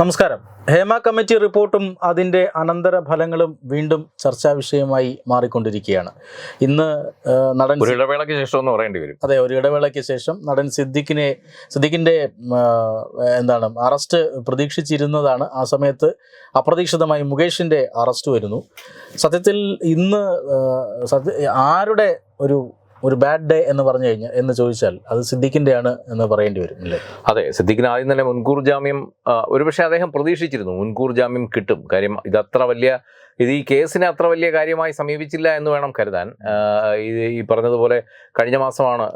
നമസ്കാരം. ഹേമ കമ്മിറ്റി റിപ്പോർട്ടും അതിന്റെ അനന്തര ഫലങ്ങളും വീണ്ടും ചർച്ചാ വിഷയമായി മാറിക്കൊണ്ടിരിക്കുകയാണ്. ഇന്ന് നടൻ ഒരു ഇടവേളയ്ക്ക് ശേഷം എന്ന് പറയേണ്ടി വരും. അതെ ഒരു ഇടവേളയ്ക്ക് ശേഷം നടൻ സിദ്ദിഖിനെ സിദ്ദിഖിന്റെ എന്താണ് അറസ്റ്റ് പ്രതീക്ഷിച്ചിരുന്നതാണ് ആ സമയത്ത്. അപ്രതീക്ഷിതമായി മുകേഷിന്റെ അറസ്റ്റ് വരുന്നു. സത്യത്തിൽ ഇന്ന് സത്യ ആരുടെ ഒരു ഒരു ബാഡ് ഡേ എന്ന് പറഞ്ഞു കഴിഞ്ഞാൽ എന്ന് ചോദിച്ചാൽ അത് സിദ്ദിഖിന്റെയാണ് എന്ന് പറയേണ്ടി വരും അല്ലേ? അതെ സിദ്ദിഖിന് ആദ്യം തന്നെ മുൻകൂർ ജാമ്യം ഒരുപക്ഷെ അദ്ദേഹം പ്രതീക്ഷിച്ചിരുന്നു മുൻകൂർ ജാമ്യം കിട്ടും. കാര്യം ഇത് അത്ര വലിയ ഇത് ഈ കേസിനെ അത്ര വലിയ കാര്യമായി സമീപിച്ചില്ല എന്ന് വേണം കരുതാൻ. ഇത് ഈ പറഞ്ഞതുപോലെ കഴിഞ്ഞ മാസമാണ്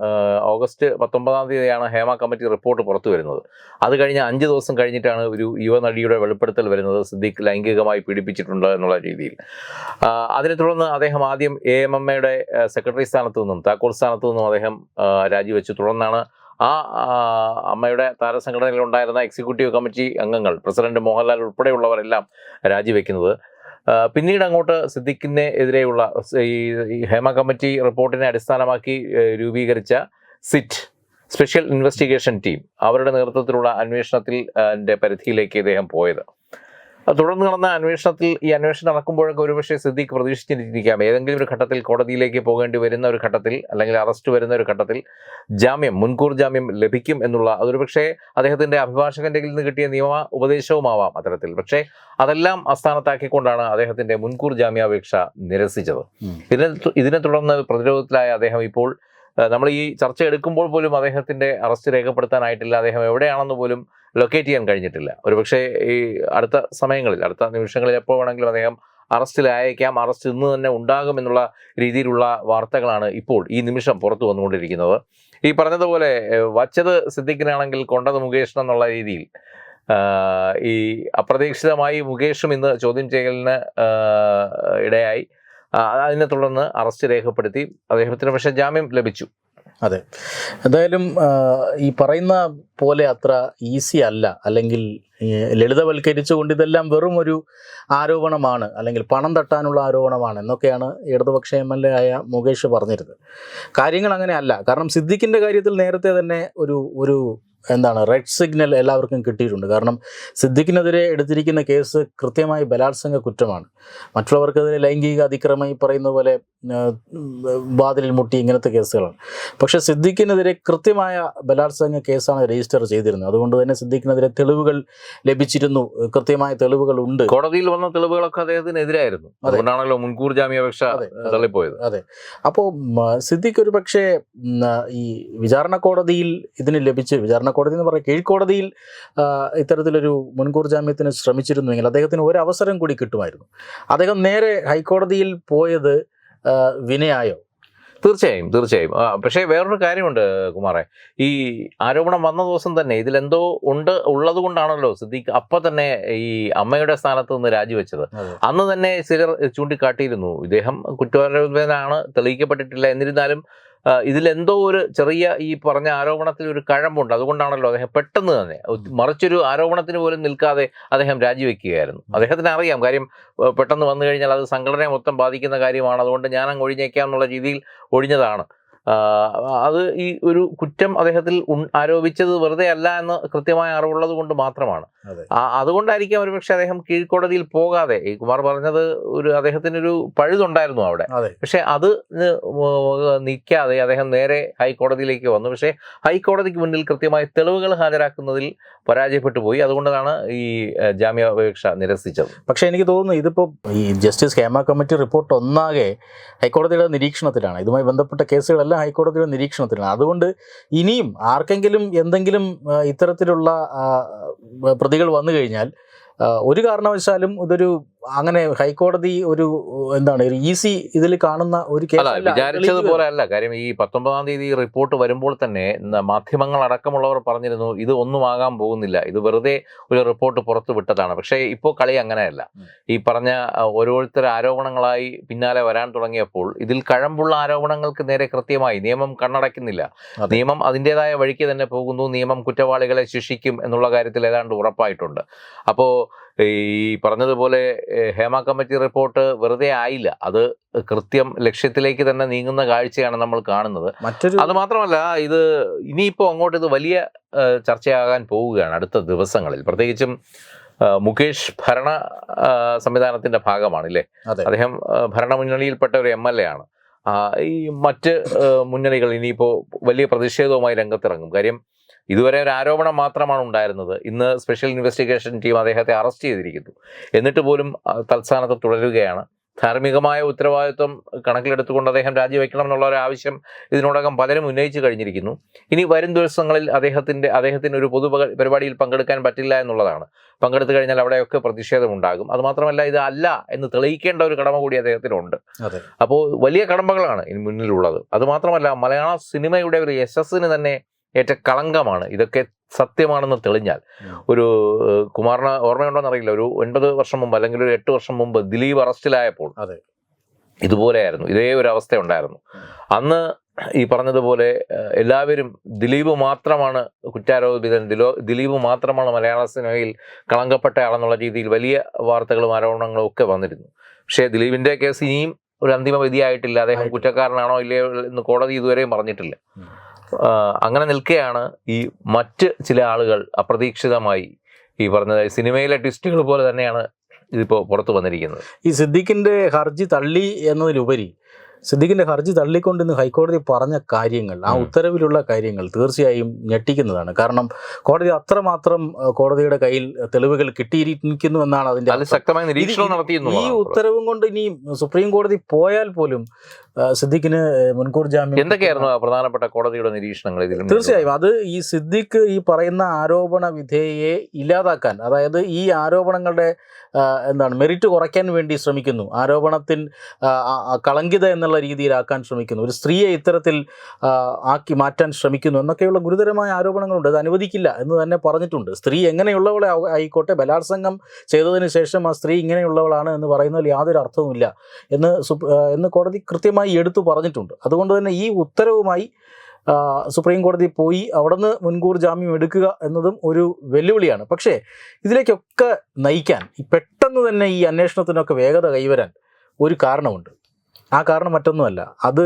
ഓഗസ്റ്റ് പത്തൊമ്പതാം തീയതിയാണ് ഹേമ കമ്മിറ്റി റിപ്പോർട്ട് പുറത്തു വരുന്നത്. അത് കഴിഞ്ഞ് അഞ്ച് ദിവസം കഴിഞ്ഞിട്ടാണ് ഒരു യുവനടിയുടെ വെളിപ്പെടുത്തൽ വരുന്നത് സിദ്ദീഖ് ലൈംഗികമായി പീഡിപ്പിച്ചിട്ടുണ്ട് എന്നുള്ള രീതിയിൽ. അതിനെ തുടർന്ന് അദ്ദേഹം ആദ്യം എ എം എം എയുടെ സെക്രട്ടറി സ്ഥാനത്തു നിന്നും താക്കോൽ സ്ഥാനത്തു നിന്നും അദ്ദേഹം രാജിവെച്ചു. തുടർന്നാണ് ആ അമ്മയുടെ താരസംഘടനയിൽ ഉണ്ടായിരുന്ന എക്സിക്യൂട്ടീവ് കമ്മിറ്റി അംഗങ്ങൾ പ്രസിഡന്റ് മോഹൻലാൽ ഉൾപ്പെടെയുള്ളവരെല്ലാം രാജിവെക്കുന്നത്. പിന്നീട് അങ്ങോട്ട് സിദ്ദിഖിനെ എതിരെയുള്ള ഈ ഹേമ കമ്മിറ്റി റിപ്പോർട്ടിനെ അടിസ്ഥാനമാക്കി രൂപീകരിച്ച സിറ്റ് സ്പെഷ്യൽ ഇൻവെസ്റ്റിഗേഷൻ ടീം അവരുടെ നേതൃത്വത്തിലുള്ള അന്വേഷണത്തിൽ പരിധിയിലേക്ക് ഇദ്ദേഹം പോയത്. തുടർന്ന് നടന്ന അന്വേഷണത്തിൽ ഈ അന്വേഷണം നടക്കുമ്പോഴൊക്കെ ഒരുപക്ഷെ സിദ്ദീഖ് പ്രതീക്ഷിച്ചിരിക്കാം. ഏതെങ്കിലും ഒരു ഘട്ടത്തിൽ കോടതിയിലേക്ക് പോകേണ്ടി വരുന്ന ഒരു ഘട്ടത്തിൽ അല്ലെങ്കിൽ അറസ്റ്റ് വരുന്ന ഒരു ഘട്ടത്തിൽ ജാമ്യം മുൻകൂർ ജാമ്യം ലഭിക്കും എന്നുള്ള അതൊരുപക്ഷെ അദ്ദേഹത്തിന്റെ അഭിഭാഷകന്റെ കയ്യിൽ നിന്ന് കിട്ടിയ നിയമ ഉപദേശവുമാവാം അത്തരത്തിൽ. പക്ഷേ അതെല്ലാം അസ്ഥാനത്താക്കിക്കൊണ്ടാണ് അദ്ദേഹത്തിന്റെ മുൻകൂർ ജാമ്യാപേക്ഷ നിരസിച്ചത്. ഇതിനെ ഇതിനെ തുടർന്ന് പ്രതിരോധത്തിലായ അദ്ദേഹം ഇപ്പോൾ നമ്മൾ ഈ ചർച്ച എടുക്കുമ്പോൾ പോലും അദ്ദേഹത്തിന്റെ അറസ്റ്റ് രേഖപ്പെടുത്താനായിട്ടില്ല. അദ്ദേഹം എവിടെയാണെന്ന് പോലും ലൊക്കേറ്റ് ചെയ്യാൻ കഴിഞ്ഞിട്ടില്ല. ഒരുപക്ഷെ ഈ അടുത്ത സമയങ്ങളിൽ അടുത്ത നിമിഷങ്ങളിൽ എപ്പോൾ വേണമെങ്കിലും അദ്ദേഹം അറസ്റ്റിലായേക്കാം അറസ്റ്റ് ഇന്ന് തന്നെ ഉണ്ടാകും എന്നുള്ള രീതിയിലുള്ള വാർത്തകളാണ് ഇപ്പോൾ ഈ നിമിഷം പുറത്തു വന്നുകൊണ്ടിരിക്കുന്നത്. ഈ പറഞ്ഞതുപോലെ വച്ചത് സിദ്ദിഖിനാണെങ്കിൽ കൊണ്ടത് മുകേഷ് എന്നുള്ള രീതിയിൽ. ഈ അപ്രതീക്ഷിതമായി മുകേഷും ഇന്ന് ചോദ്യം ചെയ്യലിന് ഇടയായി. അതിനെ തുടർന്ന് അറസ്റ്റ് രേഖപ്പെടുത്തി. അദ്ദേഹത്തിന് പക്ഷേ ജാമ്യം ലഭിച്ചു. അതെ. എന്തായാലും ഈ പറയുന്ന പോലെ അത്ര ഈസി അല്ല. അല്ലെങ്കിൽ ലളിതവൽക്കരിച്ചുകൊണ്ട് ഇതെല്ലാം വെറും ഒരു ആരോപണമാണ്. അല്ലെങ്കിൽ പണം തട്ടാനുള്ള ആരോപണമാണ് എന്നൊക്കെയാണ് ഇടതുപക്ഷ എം എൽ എ ആയ മുകേഷ് പറഞ്ഞിരുന്നത്. കാര്യങ്ങൾ അങ്ങനെയല്ല. കാരണം സിദ്ദിഖിന്റെ കാര്യത്തിൽ നേരത്തെ തന്നെ ഒരു ഒരു എന്താണ് റെഡ് സിഗ്നൽ എല്ലാവർക്കും കിട്ടിയിട്ടുണ്ട്. കാരണം സിദ്ദിഖിനെതിരെ എടുത്തിരിക്കുന്ന കേസ് കൃത്യമായി ബലാത്സംഗ കുറ്റമാണ്. മറ്റുള്ളവർക്കെതിരെ ലൈംഗിക അതിക്രമം ഈ പറയുന്ന പോലെ വാതിലിൽ മുട്ടി ഇങ്ങനത്തെ കേസുകളാണ്. പക്ഷേ സിദ്ദിഖിനെതിരെ കൃത്യമായ ബലാത്സംഗ കേസാണ് രജിസ്റ്റർ ചെയ്തിരുന്നത്. അതുകൊണ്ട് തന്നെ സിദ്ദിഖിനെതിരെ തെളിവുകൾ ലഭിച്ചിരുന്നു. കൃത്യമായ തെളിവുകൾ ഉണ്ട്. കോടതിയിൽ വന്ന തെളിവുകളൊക്കെ അദ്ദേഹത്തിനെതിരായിരുന്നു. അതെ. അതുകൊണ്ടാണല്ലോ മുൻകൂർ ജാമ്യാപേക്ഷ. തള്ളിപ്പോയത്. അതെ. അപ്പോൾ സിദ്ദിഖ് ഒരു പക്ഷേ ഈ വിചാരണ കോടതിയിൽ ഇതിന് ലഭിച്ച് വിചാരണ കോടതി എന്ന് പറയുക കീഴ്ക്കോടതിയിൽ ഇത്തരത്തിലൊരു മുൻകൂർ ജാമ്യത്തിന് ശ്രമിച്ചിരുന്നുവെങ്കിൽ അദ്ദേഹത്തിന് ഒരു അവസരം കൂടി കിട്ടുമായിരുന്നു. അദ്ദേഹം നേരെ ഹൈക്കോടതിയിൽ പോയത് വിനയായോ? തീർച്ചയായും തീർച്ചയായും. പക്ഷേ വേറൊരു കാര്യമുണ്ട് കുമാറെ. ഈ ആരോപണം വന്ന ദിവസം തന്നെ ഇതിലെന്തോ ഉണ്ട് ഉള്ളത് കൊണ്ടാണല്ലോ സിദ്ദീഖ് അപ്പൊ തന്നെ ഈ അമ്മയുടെ സ്ഥാനത്ത് നിന്ന് രാജിവെച്ചത്. അന്ന് തന്നെ ചിലർ ചൂണ്ടിക്കാട്ടിയിരുന്നു ഇദ്ദേഹം കുറ്റവാരോപനാണ് തെളിയിക്കപ്പെട്ടിട്ടില്ല എന്നിരുന്നാലും ഇതിലെന്തോ ഒരു ചെറിയ ഈ പറഞ്ഞ ആരോപണത്തിൽ ഒരു കഴമ്പുണ്ട്. അതുകൊണ്ടാണല്ലോ അദ്ദേഹം പെട്ടെന്ന് തന്നെ മറിച്ചൊരു ആരോപണത്തിന് പോലും നിൽക്കാതെ അദ്ദേഹം രാജിവെക്കുകയായിരുന്നു. അദ്ദേഹത്തിന് അറിയാം. കാര്യം പെട്ടെന്ന് വന്നു കഴിഞ്ഞാൽ അത് സംഘടനയെ മൊത്തം ബാധിക്കുന്ന കാര്യമാണ്. അതുകൊണ്ട് ഞാൻ അങ്ങ് ഒഴിഞ്ഞേക്കാം എന്നുള്ള രീതിയിൽ ഒഴിഞ്ഞതാണ്. അത് ഈ ഒരു കുറ്റം അദ്ദേഹത്തിൽ ആരോപിച്ചത് വെറുതെ അല്ല എന്ന് കൃത്യമായ അറിവുള്ളത് കൊണ്ട് മാത്രമാണ്. അതുകൊണ്ടായിരിക്കാം ഒരുപക്ഷെ അദ്ദേഹം കീഴ്ക്കോടതിയിൽ പോകാതെ ഈ കുമാർ പറഞ്ഞത് ഒരു അദ്ദേഹത്തിനൊരു പഴുതുണ്ടായിരുന്നു അവിടെ. പക്ഷെ അത് നിൽക്കാതെ അദ്ദേഹം നേരെ ഹൈക്കോടതിയിലേക്ക് വന്നു. പക്ഷേ ഹൈക്കോടതിക്ക് മുന്നിൽ കൃത്യമായ തെളിവുകൾ ഹാജരാക്കുന്നതിൽ പരാജയപ്പെട്ടു പോയി. അതുകൊണ്ടാണ് ഈ ജാമ്യാപേക്ഷ നിരസിച്ചത്. പക്ഷേ എനിക്ക് തോന്നുന്നു ഇതിപ്പോൾ ഈ ജസ്റ്റിസ് ഹേമ കമ്മിറ്റി റിപ്പോർട്ട് ഒന്നാകെ ഹൈക്കോടതിയുടെ നിരീക്ഷണത്തിലാണ്. ഇതുമായി ബന്ധപ്പെട്ട കേസുകളെല്ലാം ഹൈക്കോടതിയുടെ നിരീക്ഷണത്തിലാണ്. അതുകൊണ്ട് ഇനിയും ആർക്കെങ്കിലും എന്തെങ്കിലും ഇത്തരത്തിലുള്ള പ്രതികൾ വന്നു കഴിഞ്ഞാൽ ഒരു കാരണവശാലും ഇതൊരു അങ്ങനെ ഹൈക്കോടതി ഒരു എന്താണ് ഒരു ഈസി ഇതിൽ കാണുന്ന ഒരു. വിചാരിച്ചതുപോലെ അല്ല കാര്യം ഈ പത്തൊമ്പതാം തീയതി റിപ്പോർട്ട് വരുമ്പോൾ തന്നെ മാധ്യമങ്ങൾ അടക്കമുള്ളവർ പറഞ്ഞിരുന്നു ഇത് ഒന്നും ആകാൻ പോകുന്നില്ല. ഇത് വെറുതെ ഒരു റിപ്പോർട്ട് പുറത്തു വിട്ടതാണ്. പക്ഷേ ഇപ്പോൾ കളി അങ്ങനെയല്ല. ഈ പറഞ്ഞ ഓരോരുത്തർ ആരോപണങ്ങളായി പിന്നാലെ വരാൻ തുടങ്ങിയപ്പോൾ ഇതിൽ കഴമ്പുള്ള ആരോപണങ്ങൾക്ക് നേരെ കൃത്യമായി നിയമം കണ്ണടയ്ക്കുന്നില്ല. നിയമം അതിന്റെതായ വഴിക്ക് തന്നെ പോകുന്നു. നിയമം കുറ്റവാളികളെ ശിക്ഷിക്കും എന്നുള്ള കാര്യത്തിൽ ഏതാണ്ട് ഉറപ്പായിട്ടുണ്ട്. അപ്പോൾ ഈ പറഞ്ഞതുപോലെ ഹേമ കമ്മിറ്റി റിപ്പോർട്ട് വെറുതെ ആയില്ല. അത് കൃത്യം ലക്ഷ്യത്തിലേക്ക് തന്നെ നീങ്ങുന്ന കാഴ്ചയാണ് നമ്മൾ കാണുന്നത്. മറ്റൊരു അത് മാത്രമല്ല ഇത് ഇനിയിപ്പോൾ അങ്ങോട്ട് ഇത് വലിയ ചർച്ചയാകാൻ പോവുകയാണ് അടുത്ത ദിവസങ്ങളിൽ. പ്രത്യേകിച്ചും മുകേഷ് ഭരണ സംവിധാനത്തിന്റെ ഭാഗമാണ് ഇല്ലേ അതെ. അദ്ദേഹം ഭരണമുന്നണിയിൽപ്പെട്ട ഒരു എം എൽ എ ആണ്. ഈ മറ്റ് മുന്നണികൾ ഇനിയിപ്പോൾ വലിയ പ്രതിഷേധവുമായി രംഗത്തിറങ്ങും. കാര്യം ഇതുവരെ ഒരു ആരോപണം മാത്രമാണ് ഉണ്ടായിരുന്നത്. ഇന്ന് സ്പെഷ്യൽ ഇൻവെസ്റ്റിഗേഷൻ ടീം അദ്ദേഹത്തെ അറസ്റ്റ് ചെയ്തിരിക്കുന്നു. എന്നിട്ട് പോലും തൽസ്ഥാനത്ത് തുടരുകയാണ്. ധാർമ്മികമായ ഉത്തരവാദിത്വം കണക്കിലെടുത്തുകൊണ്ട് അദ്ദേഹം രാജിവെക്കണം എന്നുള്ള ഒരു ആവശ്യം ഇതിനോടകം പലരും ഉന്നയിച്ചു കഴിഞ്ഞിരിക്കുന്നു. ഇനി വരും ദിവസങ്ങളിൽ അദ്ദേഹത്തിന്റെ അദ്ദേഹത്തിന് ഒരു പൊതു പരിപാടിയിൽ പങ്കെടുക്കാൻ പറ്റില്ല എന്നുള്ളതാണ്. പങ്കെടുത്തു കഴിഞ്ഞാൽ അവിടെയൊക്കെ പ്രതിഷേധമുണ്ടാകും. അതുമാത്രമല്ല ഇത് അല്ല എന്ന് തെളിയിക്കേണ്ട ഒരു കടമ കൂടി അദ്ദേഹത്തിനുണ്ട്. അപ്പോൾ വലിയ കടമ്പകളാണ് ഇനി മുന്നിലുള്ളത്. അതുമാത്രമല്ല മലയാള സിനിമയുടെ ഒരു യശസ്സിന് തന്നെ ഏറ്റ കളങ്കമാണ് ഇതൊക്കെ സത്യമാണെന്ന് തെളിഞ്ഞാൽ. ഒരു കുമാറിന് ഓർമ്മയുണ്ടോന്ന് അറിയില്ല. ഒരു ഒൻപത് വർഷം മുമ്പ് അല്ലെങ്കിൽ ഒരു എട്ട് വർഷം മുമ്പ് ദിലീപ് അറസ്റ്റിലായപ്പോൾ അതെ. ഇതുപോലെയായിരുന്നു. ഇതേ ഒരു അവസ്ഥ ഉണ്ടായിരുന്നു അന്ന് ഈ പറഞ്ഞതുപോലെ എല്ലാവരും ദിലീപ് മാത്രമാണ് കുറ്റാരോപിതൻ. ദിലോ ദിലീപ് മാത്രമാണ് മലയാള സിനിമയിൽ കളങ്കപ്പെട്ട ആളെന്നുള്ള രീതിയിൽ വലിയ വാർത്തകളും ആരോപണങ്ങളും ഒക്കെ വന്നിരുന്നു. പക്ഷേ ദിലീപിന്റെ കേസ് ഇനിയും ഒരു അന്തിമ വിധിയായിട്ടില്ല. അദ്ദേഹം കുറ്റക്കാരനാണോ ഇല്ലയോ എന്ന് കോടതി ഇതുവരെയും പറഞ്ഞിട്ടില്ല. അങ്ങനെ നിൽക്കുകയാണ് ഈ മറ്റ് ചില ആളുകൾ അപ്രതീക്ഷിതമായി ഈ പറഞ്ഞ സിനിമയിലെ ട്വിസ്റ്റുകൾ പോലെ തന്നെയാണ് ഇതിപ്പോൾ പുറത്തു വന്നിരിക്കുന്നത്. ഈ സിദ്ദിഖിന്റെ ഹർജി തള്ളി എന്നതിലുപരി സിദ്ദിഖിന്റെ ഹർജി തള്ളിക്കൊണ്ട് ഇന്ന് ഹൈക്കോടതി പറഞ്ഞ കാര്യങ്ങൾ ആ ഉത്തരവിലുള്ള കാര്യങ്ങൾ തീർച്ചയായും ഞെട്ടിക്കുന്നതാണ്. കാരണം കോടതി അത്രമാത്രം കോടതിയുടെ കയ്യിൽ തെളിവുകൾ കിട്ടിയിരിക്കുന്നു എന്നാണ് അതിന്റെ. ശക്തമായ നിരീക്ഷണം ഈ- ഈ ഉത്തരവും കൊണ്ട് ഇനി സുപ്രീം കോടതി പോയാൽ പോലും സിദ്ദിഖിന് മുൻകൂർ ജാമ്യം എന്തൊക്കെയായിരുന്നു പ്രധാനപ്പെട്ട കോടതിയുടെ നിരീക്ഷണങ്ങൾ ഇതിൽ തീർച്ചയായും. അത് ഈ സിദ്ദിഖ് ഈ പറയുന്ന ആരോപണ വിധേയയെ ഇല്ലാതാക്കാൻ അതായത് ഈ ആരോപണങ്ങളുടെ എന്താണ് മെറിറ്റ് കുറയ്ക്കാൻ വേണ്ടി ശ്രമിക്കുന്നു. ആരോപണത്തിൽ കളങ്കിത എന്നുള്ള രീതിയിലാക്കാൻ ശ്രമിക്കുന്നു. ഒരു സ്ത്രീയെ ഇത്തരത്തിൽ ആക്കി മാറ്റാൻ ശ്രമിക്കുന്നു എന്നൊക്കെയുള്ള ഗുരുതരമായ ആരോപണങ്ങളുണ്ട്. അത് അനുവദിക്കില്ല എന്ന് തന്നെ പറഞ്ഞിട്ടുണ്ട്. സ്ത്രീ എങ്ങനെയുള്ളവളെ ആയിക്കോട്ടെ ബലാത്സംഗം ചെയ്തതിന് ശേഷം ആ സ്ത്രീ ഇങ്ങനെയുള്ളവളാണ് എന്ന് പറയുന്നതിൽ യാതൊരു അർത്ഥവുമില്ല എന്ന് എന്ന് കോടതി കൃത്യമായി എടുത്തു പറഞ്ഞിട്ടുണ്ട്. അതുകൊണ്ട് തന്നെ ഈ ഉത്തരവുമായി സുപ്രീം കോടതി പോയി അവിടുന്ന് മുൻകൂർ ജാമ്യം എടുക്കുക എന്നതും ഒരു വെല്ലുവിളിയാണ്. പക്ഷേ ഇതിലേക്കൊക്കെ നയിക്കാൻ പെട്ടെന്ന് തന്നെ ഈ അന്വേഷണത്തിനൊക്കെ വേഗത കൈവരാൻ ഒരു കാരണമുണ്ട്. ആ കാരണം മറ്റൊന്നുമല്ല. അത്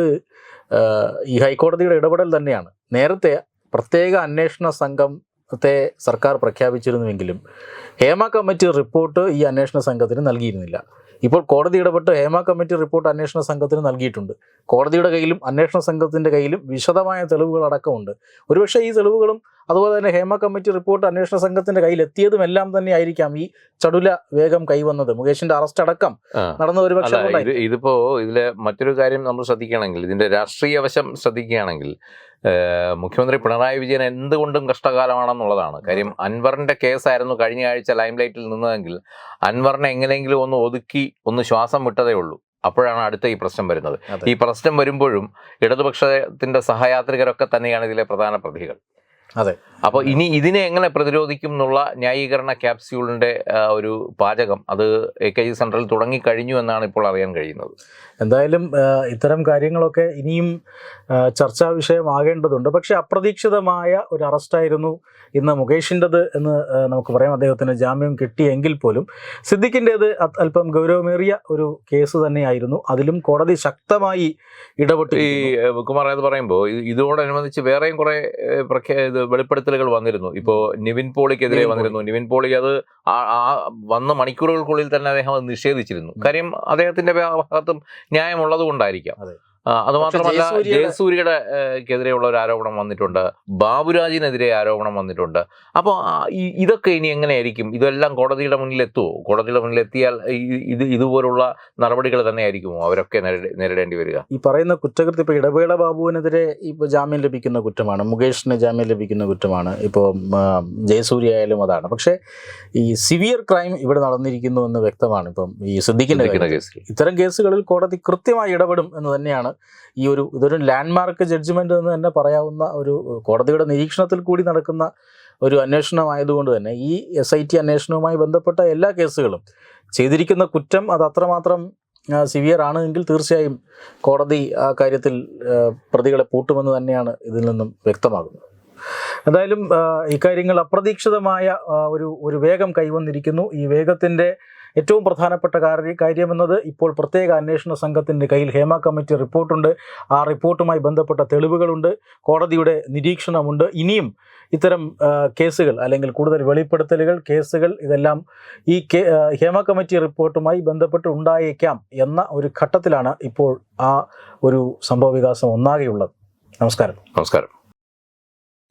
ഈ ഹൈക്കോടതിയുടെ ഇടപെടൽ തന്നെയാണ്. നേരത്തെ പ്രത്യേക അന്വേഷണ സംഘത്തെ സർക്കാർ പ്രഖ്യാപിച്ചിരുന്നുവെങ്കിലും ഹേമ കമ്മിറ്റി റിപ്പോർട്ട് ഈ അന്വേഷണ സംഘത്തിന് നൽകിയിരുന്നില്ല. ഇപ്പോൾ കോടതി ഇടപെട്ട് ഹേമ കമ്മിറ്റി റിപ്പോർട്ട് അന്വേഷണ സംഘത്തിന് നൽകിയിട്ടുണ്ട്. കോടതിയുടെ കയ്യിലും അന്വേഷണ സംഘത്തിന്റെ കയ്യിലും വിശദമായ തെളിവുകൾ അടക്കമുണ്ട്. ഒരുപക്ഷെ ഈ തെളിവുകളും അതുപോലെ തന്നെ ഹേമ കമ്മിറ്റി റിപ്പോർട്ട് അന്വേഷണ സംഘത്തിന്റെ കയ്യിൽ എത്തിയതുമെല്ലാം തന്നെ ആയിരിക്കാം ഈ ചടുല വേഗം കൈവന്നത്. മുകേഷിന്റെ അറസ്റ്റ് അടക്കം നടന്ന ഒരു പക്ഷേ ഇതിപ്പോ ഇതിലെ മറ്റൊരു കാര്യം നമ്മൾ ശ്രദ്ധിക്കുകയാണെങ്കിൽ ഇതിന്റെ രാഷ്ട്രീയ വശം ശ്രദ്ധിക്കുകയാണെങ്കിൽ മുഖ്യമന്ത്രി പിണറായി വിജയൻ എന്തുകൊണ്ടും കഷ്ടകാലമാണെന്നുള്ളതാണ്. കാര്യം അൻവറിന്റെ കേസായിരുന്നു കഴിഞ്ഞ ആഴ്ച ലൈംലൈറ്റിൽ നിന്നതെങ്കിൽ അൻവറിനെ എങ്ങനെയെങ്കിലും ഒന്ന് ഒതുക്കി ഒന്ന് ശ്വാസം വിട്ടതേ ഉള്ളൂ. അപ്പോഴാണ് അടുത്ത ഈ പ്രശ്നം വരുന്നത്. ഈ പ്രശ്നം വരുമ്പോഴും ഇടതുപക്ഷത്തിന്റെ സഹയാത്രികരൊക്കെ തന്നെയാണ് ഇതിലെ പ്രധാന പ്രതികൾ. അതെ. അപ്പോൾ ഇനി ഇതിനെ എങ്ങനെ പ്രതിരോധിക്കും എന്നുള്ള ന്യായീകരണ ക്യാപ്സ്യൂളിന്റെ ഒരു പാചകം അത് എ കെ ജി സെൻട്രൽ തുടങ്ങിക്കഴിഞ്ഞു എന്നാണ് ഇപ്പോൾ അറിയാൻ കഴിയുന്നത്. എന്തായാലും ഇത്തരം കാര്യങ്ങളൊക്കെ ഇനിയും ചർച്ചാ വിഷയമാകേണ്ടതുണ്ട്. പക്ഷേ അപ്രതീക്ഷിതമായ ഒരു അറസ്റ്റായിരുന്നു ഇന്ന് മുകേഷിന്റെത് എന്ന് നമുക്ക് പറയാം. അദ്ദേഹത്തിന് ജാമ്യം കിട്ടിയെങ്കിൽ പോലും സിദ്ദിഖിന്റേത് അല്പം ഗൗരവമേറിയ ഒരു കേസ് തന്നെയായിരുന്നു. അതിലും കോടതി ശക്തമായി ഇടപെട്ടു ഈ കുമാർ എന്ന് പറയുമ്പോൾ ഇതോടനുബന്ധിച്ച് വേറെയും കുറെ പ്രഖ്യാ ഇത് വെളിപ്പെടുത്തലുകൾ വന്നിരുന്നു. ഇപ്പോൾ നിവിൻ പോളിക്കെതിരെ വന്നിരുന്നു. നിവിൻ പോളി അത് ആ- വന്ന മണിക്കൂറുകൾക്കുള്ളിൽ തന്നെ അദ്ദേഹം അത് നിഷേധിച്ചിരുന്നു. കാര്യം അദ്ദേഹത്തിന്റെ ഭാഗത്തും ന്യായമുള്ളത് കൊണ്ടായിരിക്കാം അതെ. ആ, അത് മാത്രമല്ല ജയസൂര്യയുടെ- എതിരെയുള്ള ഒരു ആരോപണം വന്നിട്ടുണ്ട്. ബാബുരാജിനെതിരെ ആരോപണം വന്നിട്ടുണ്ട്. അപ്പോൾ ഇതൊക്കെ ഇനി എങ്ങനെയായിരിക്കും? ഇതെല്ലാം കോടതിയുടെ മുന്നിൽ എത്തുമോ കോടതിയുടെ മുന്നിൽ എത്തിയാൽ ഇത് ഇതുപോലുള്ള നടപടികൾ തന്നെയായിരിക്കുമോ? അവരൊക്കെ നേരിടേണ്ടി വരിക. ഈ പറയുന്ന കുറ്റകൃത്യം ഇപ്പോൾ ഇടവേള ബാബുവിനെതിരെ ഇപ്പോൾ ജാമ്യം ലഭിക്കുന്ന കുറ്റമാണ്. മുകേഷിന് ജാമ്യം ലഭിക്കുന്ന കുറ്റമാണ്. ഇപ്പോൾ ജയസൂര്യ ആയാലും അതാണ്. പക്ഷേ ഈ സിവിയർ ക്രൈം ഇവിടെ നടന്നിരിക്കുന്നു എന്ന് വ്യക്തമാണ്. ഇപ്പം ഈ സിദ്ദിഖിന്റെ കേസിൽ. ഇത്തരം കേസുകളിൽ കോടതി കൃത്യമായി ഇടപെടും എന്ന് തന്നെയാണ് ഈ ഒരു ഇതൊരു ലാൻഡ്മാർക്ക് ജഡ്ജ്മെന്റ് എന്ന് തന്നെ പറയാവുന്ന ഒരു കോടതിയുടെ നിരീക്ഷണത്തിൽ കൂടി നടക്കുന്ന ഒരു അന്വേഷണമായതുകൊണ്ട് തന്നെ ഈ എസ് ഐ ടി അന്വേഷണവുമായി ബന്ധപ്പെട്ട എല്ലാ കേസുകളും ചെയ്തിരിക്കുന്ന കുറ്റം അത് അത്രമാത്രം സിവിയർ ആണ് എങ്കിൽ തീർച്ചയായും കോടതി ആ കാര്യത്തിൽ പ്രതികളെ പൂട്ടുമെന്ന് തന്നെയാണ് ഇതിൽ നിന്നും വ്യക്തമാകുന്നത്. എന്തായാലും ഇക്കാര്യങ്ങൾ അപ്രതീക്ഷിതമായ ഒരു ഒരു വേഗം കൈവന്നിരിക്കുന്നു. ഈ വേഗത്തിന്റെ ഏറ്റവും പ്രധാനപ്പെട്ട കാര്യ കാര്യമെന്നത് ഇപ്പോൾ പ്രത്യേക അന്വേഷണ സംഘത്തിന്റെ കയ്യിൽ ഹേമ കമ്മിറ്റി റിപ്പോർട്ടുണ്ട്. ആ റിപ്പോർട്ടുമായി ബന്ധപ്പെട്ട തെളിവുകളുണ്ട്. കോടതിയുടെ നിരീക്ഷണമുണ്ട്. ഇനിയും ഇത്തരം കേസുകൾ അല്ലെങ്കിൽ കൂടുതൽ വെളിപ്പെടുത്തലുകൾ കേസുകൾ ഇതെല്ലാം ഈ ഹേമ കമ്മിറ്റി റിപ്പോർട്ടുമായി ബന്ധപ്പെട്ട് ഉണ്ടായേക്കാം എന്ന ഒരു ഘട്ടത്തിലാണ് ഇപ്പോൾ ആ ഒരു സംഭവ വികാസം ഒന്നാകെയുള്ളത്. നമസ്കാരം. നമസ്കാരം.